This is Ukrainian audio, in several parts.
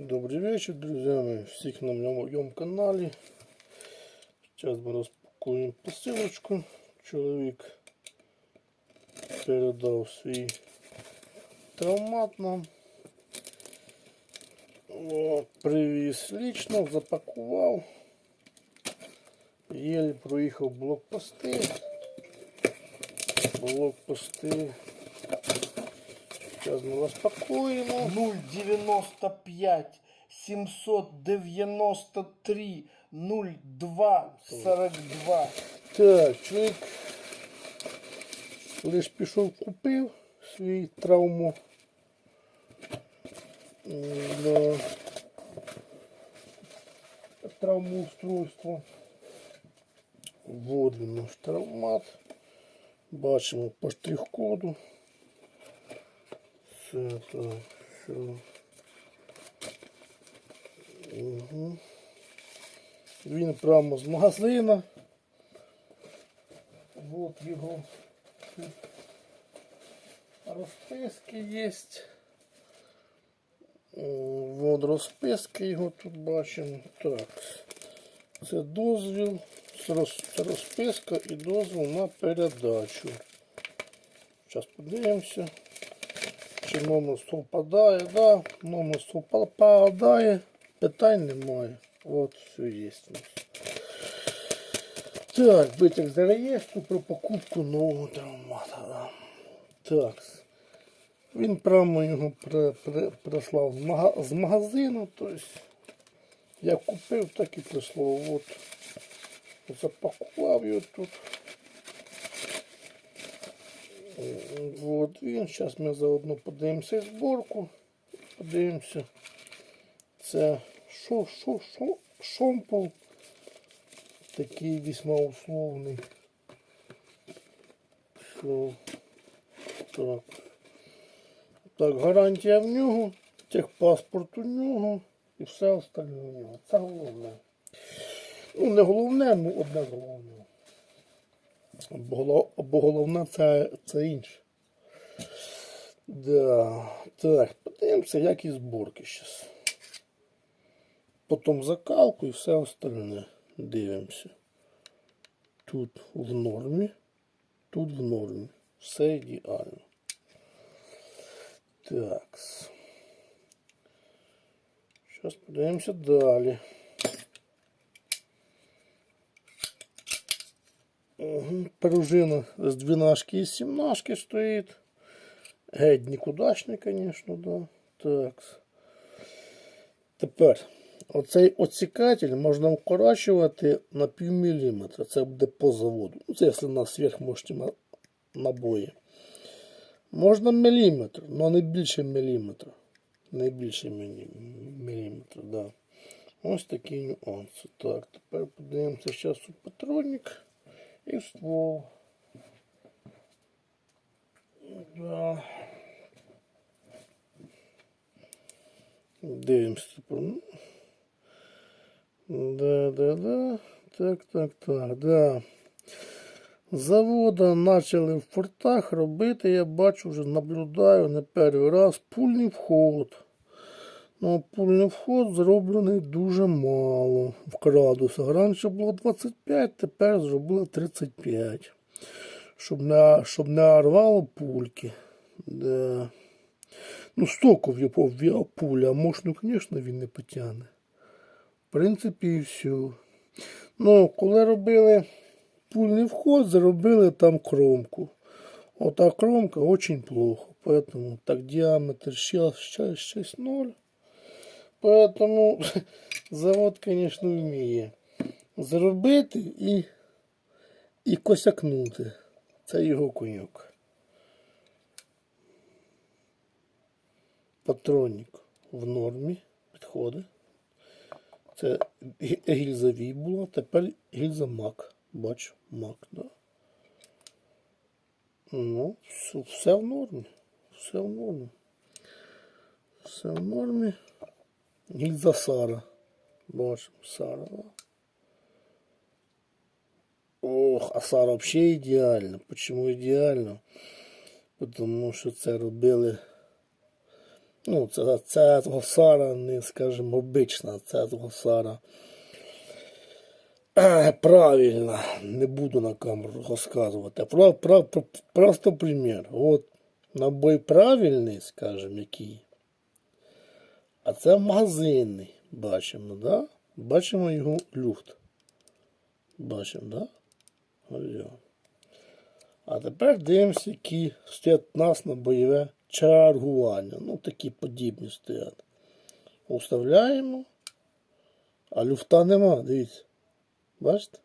Добрий вечір, друзі. Ми всіх на моєму каналі. Зараз ми розпакуємо посилочку. Чоловік передав свій травмат нам. Привіз лічно, запакував. Єлі проїхав блокпости. Блокпости. Зараз ми розпакуємо. 095 793 02 42. Так, чоловік лиш пішов купив свій травму. М, Да. Травмоустройство. Вот він наш травмат. Бачимо по штрих-коду. Все так, все. Угу. Він прямо з магазина. Вот його розписки є. Вот розписки його тут бачимо. Так. Це дозвіл, це це розписка і дозвіл на передачу. Зараз подивимося. Чи номер совпадає, да, номер совпадає, питань немає. От все є. Так, витяг з реєстру про покупку нового травмата. Да. Так. Він прямо його при, при, прислав з, з магазину. Тобто, як купив, так і прислав. От. Запакував його тут. Вот він. Зараз ми заодно подивимося зборку. Подивимося. Це шо, шо, шо, шомпол. Такий весьма условний. Що? Так. Так, гарантія в нього, техпаспорт у нього і все остальне у нього. Це головне. Ну, не головне, ну одне з головного. Бо, голов- головне це, це інше. Да. Так, подивимося, як і зборки зараз. Потім закалку і все остальне. Дивимося. Тут в нормі, тут в нормі. Все ідеально. Так. Зараз подивимося далі. Угу. Пружина з 12 і 17 стоїть. Геть нікудашний, звісно, да. Так. Тепер оцей оцікатель можна вкорачувати на пів міліметра. Це буде по заводу. Ну, Це якщо на сверхмощні набої. Можна міліметр, але не більше міліметра. Не більше міліметра, да. Ось такі нюанси. Так, тепер подивимося зараз у патронник і ствол. Да. Дивимося тепер. Ну, Да, да, да. Так, так, так, да. Завода почали в фортах робити, я бачу, вже наблюдаю не перший раз пульний вход. Ну, пульний вход зроблений дуже мало в градусах. Раніше було 25, тепер зробили 35. Щоб не, щоб не рвало пульки. Да. Ну, стоку в його в пулі, а мощну, звісно, він не потягне. В принципі, і все. Ну, коли робили пульний вход, зробили там кромку. Ота кромка очень плохо. Поэтому так диаметр сейчас, сейчас, сейчас 0. Поэтому завод, конечно, вміє зробити і, і косякнути. Це його коньок. Патронник в нормі підходить. Це гі- гільза була, тепер гільза МАК. Бачу, МАК, да. Ну, все, все в нормі. Все в нормі. Все в нормі. Гільза Сара. Бачимо, Сара. Ох, а Сара взагалі ідеальна. Почему ідеально? Тому що це робили Ну, це, це госара, не скажімо, обична, це госара. Е, Правильно, не буду на камеру розказувати. Про, про, про, просто примір. От набой правильний, скажімо, який. А це магазинний. Бачимо, да? Бачимо його люфт. Бачимо, да? А тепер дивимося, які стоять нас на бойове чергування. Ну, такі подібні стоять. Уставляємо. А люфта нема, дивіться. Бачите?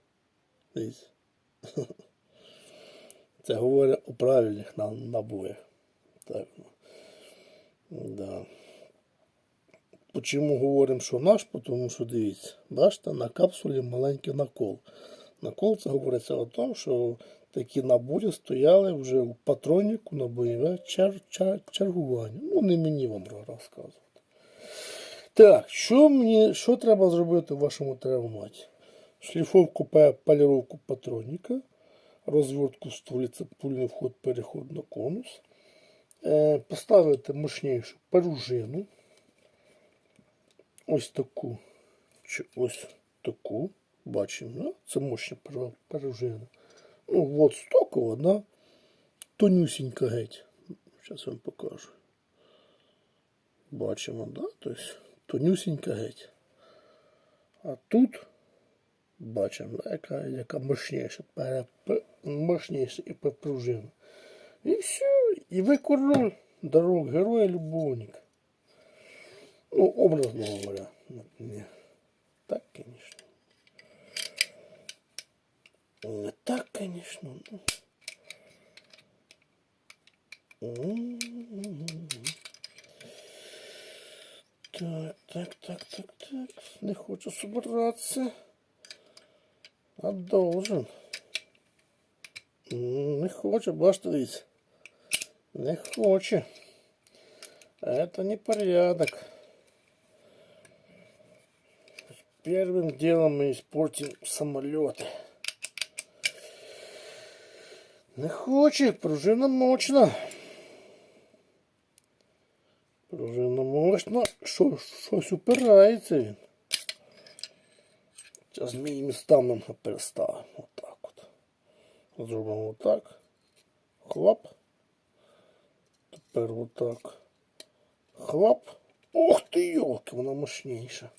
Дивіться. Це говорить у правильних набоях. Так. Да. Почому говоримо, що наш? Тому що дивіться, бачите, на капсулі маленький накол. Накол це говориться о тому, що такі набори стояли вже у патроніку на бойове чер, чер, чергування. Ну, не мені вам розказувати. Так, що мені, що треба зробити в вашому травматі? Шліфовку поліровку патроніка, розвертку стволіться пульний вход, переход на конус, е, поставити мощнішу пружину, ось таку, чи ось таку, бачимо, да? це мощна пружина. Ну, от стокова, да? тонюсінька геть. Зараз вам покажу. Бачимо, да? Тобто тонюсінька геть. А тут бачимо, да, яка, яка мощніша, пере, мощніша і пружина. І все, і ви король дорог, героя любовника. Ну, образно говоря. Не так, конечно. Не так, конечно. ну. Так, так, так, так, так. Не хочу собираться. А должен. Не хоче, бачите, дивіться. Не хоче. Это не порядок. Первым делом мы испортим самолеты. Не хоче, пружина мощна. Пружина мощна. Що, щось упирається він. Зараз ми її містами переставимо. Отак от. Зробимо отак. Хлоп. Тепер отак. Хлоп. Ух ти, йолки, вона мощніша.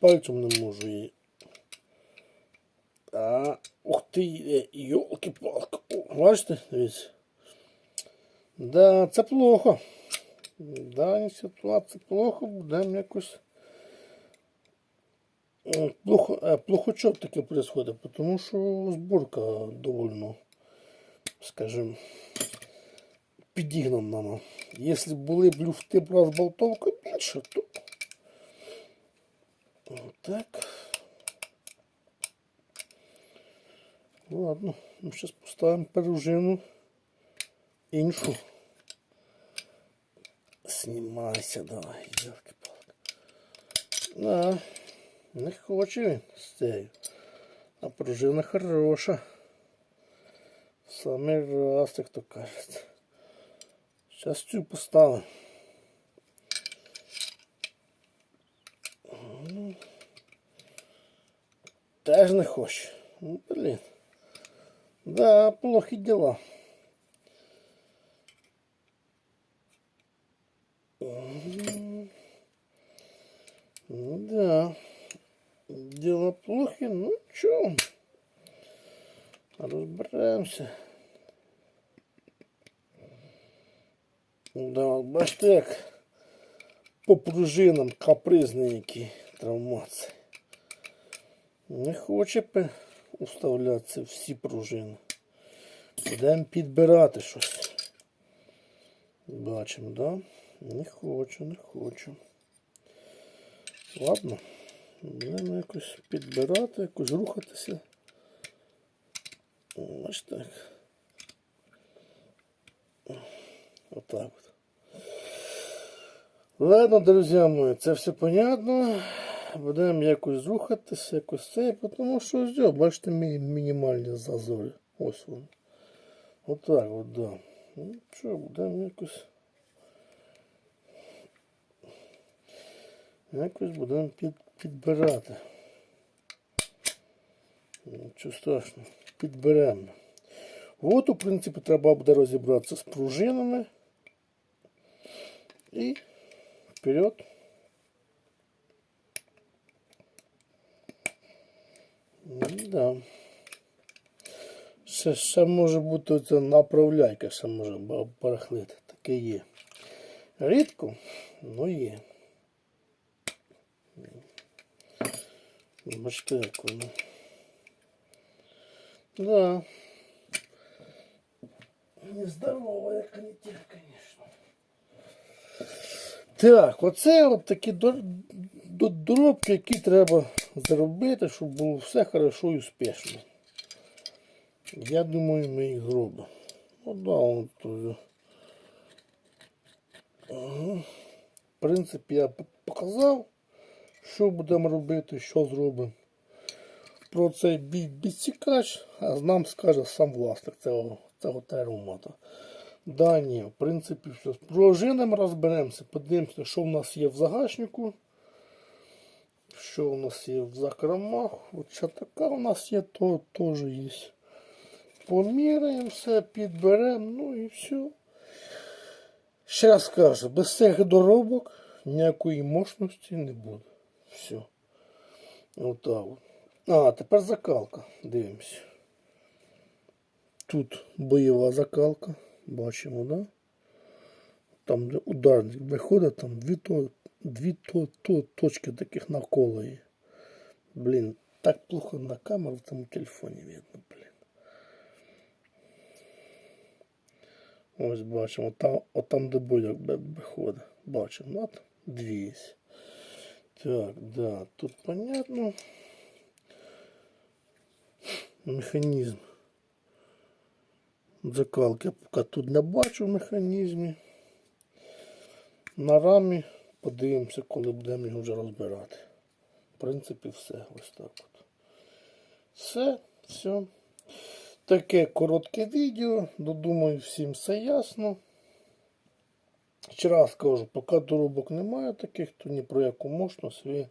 Пальцем не можу її. А, ух ти, йолки-палки. О, Бачите, дивіться. Да, це плохо. Да, ситуація плохо, будемо якось. Е, Плохо, е, плохо чого таке происходит, тому що зборка довольно, скажем, підігнана. Якщо були б люфти б розболтовка більше, то так. Ладно, ну зараз поставимо пружину іншу. Знімайся, давай, ярки палки. Да, не хоче він з цією. А пружина хороша. В самий раз, як то кажуть. Зараз цю поставимо. Теж не хоче. Ну, блін. Да, плохі діла. М. Ну да. Дела плохи, ну чё? Розберемося. Да, от бачите, як по пружинам капризний які травмації. Не хоче уставлятися всі пружини. Будемо підбирати щось. Бачимо, да? Не хочу, не хочу. Ладно. Будемо якось підбирати, якось рухатися. Ось так. Отак от. Ладно, друзі мої, це все понятно будемо якось рухатися, якось це, тому що все, бачите, мінімальні зазори. Ось вони. Отак от, от, да. Ну що, будемо якось. Якось будемо під, підбирати. Нічого страшного, підберемо. От, у принципі, треба буде розібратися з пружинами і вперед. Да. Ще, ще може бути оця направляйка, ще може ба- барахлити. Таке є. Рідко, ну є. Бачите, як воно. Да. Нездорова я канітель, конечно. Так, оце от такі до- які треба зробити, щоб було все хорошо і успішно. Я думаю, ми їх зробимо. Ну да, он тут. Ага. В принципі, я показав, що будемо робити, що зробимо. Про цей бій відсікач, а нам скаже сам власник цього, цього термомата. Да, ні, в принципі, все. З пружинами розберемося, подивимося, що в нас є в загашнику, що у нас є в закромах. Що така у нас є, то теж є. Поміряємо все, підберемо, ну і все. Ще раз кажу, без цих доробок ніякої мощності не буде. Все. Отак. от. А, тепер закалка. Дивимося. Тут бойова закалка. Бачимо, да? Там, де ударник виходить, там дві, дві то, то, точки таких навколо є. Блін, так плохо на камеру в тому телефоні видно, блін. Ось бачимо, там, от там де бойок виходить. Бачимо, от дві. Так, да, тут понятно. Механізм. Закалки я поки тут не бачу в механізмі. На рамі подивимося, коли будемо його вже розбирати. В принципі, все. Ось так от. Все, все. Таке коротке відео. Думаю, всім все ясно. Ще раз кажу, поки доробок немає таких, то ні про яку мощність.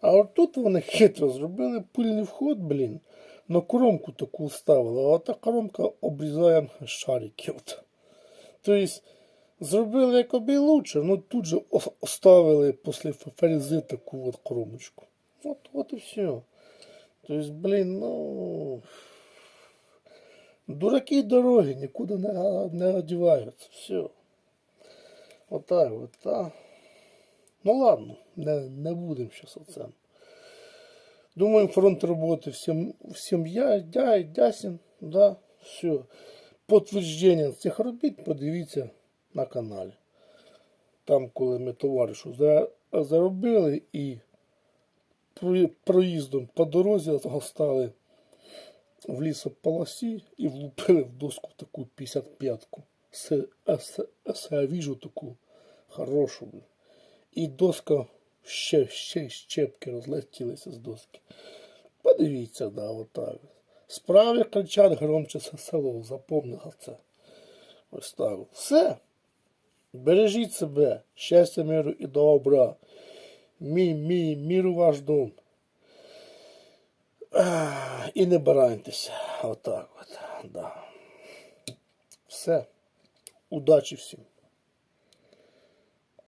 А от тут вони хитро зробили пильний вход, блін. На коромку таку вставили, а та коромка обрізає шарики. Тобто зробили якоби лучше, ну тут же оставили після фрези таку от коромочку. От, от і все. Тобто, блін, ну. Дураки дороги нікуди не, не одіваються. Все. Отак, от, так. Ну ладно, не, не будемо зараз оце. Думаю, фронт роботи всім, всім я, я, ясен, да, все. Підтвердження цих робіт подивіться на каналі. Там, коли ми товаришу заробили і проїздом по дорозі стали в лісополосі і влупили в доску таку 55-ку. С, с, с, віжу таку хорошу. І доска ще, ще щепки розлетілися з доски. Подивіться, да, отак. Справи кричать громче село, запомнила це. Ось так. Все. Бережіть себе, щастя, миру і добра. Мій, мій, міру ваш дом. І не бараньтеся. Отак от. Да. Все. Удачі всім.